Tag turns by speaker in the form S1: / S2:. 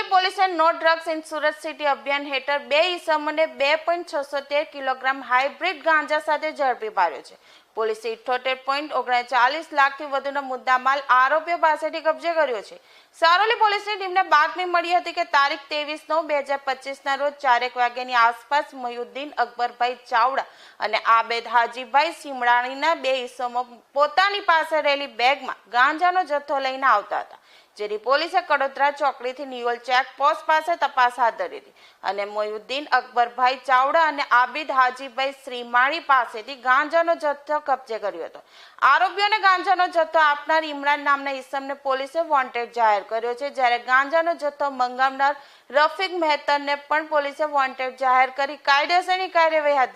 S1: Operation Surat city અભિયાન હેઠળ બે ઇસમોને બે પોઈન્ટ છસો તેર કિલોગ્રામ હાઇબ્રિડ ગાંજા સાથે ઝડપી પાડ્યો છે. પોલીસે ઇઠોતેર પોઈન્ટ ઓગણચાલીસ લાખથી વધુનો મુદ્દામાલ આરોપીઓ પાસેથી કબજે કર્યો છે. સારોલી પોલીસની ટીમને બાતમી મળી હતી કે તારીખ ત્રેવીસ નવ બે હજાર પચીસના રોજ ચારેક વાગ્યાની આસપાસ મયુદ્દીન અકબરભાઈ ચાવડા અને આબેદ હાજીભાઈ સિમરાણીના બે ઇસમો પોતાની પાસે રહેલી બેગમાં ગાંજાનો જથ્થો લઈને આવતા હતા. જેની પોલીસે કડોદરા ચોકડીથી નિયોલ ચેકપોસ્ટ પાસે તપાસ હાથ ધરી હતી. અને મોયુદ્દીન અકબરભાઈ ચાવડા અને આબિદ હાજીભાઈ શ્રીમાળી પાસેથી ગાંજાનો જથ્થો કબજે કર્યો હતો. આરોપીઓને ગાંજાનો જથ્થો આપનાર ઇમરાન નામના ઇસમને પોલીસે વોન્ટેડ જાહેર કર્યો છે. જ્યારે ગાંજાનો જથ્થો મંગાવનાર રફીક મહેતરને પણ પોલીસે વોન્ટેડ જાહેર કરી કાયદેસરની કાર્યવાહી હાથ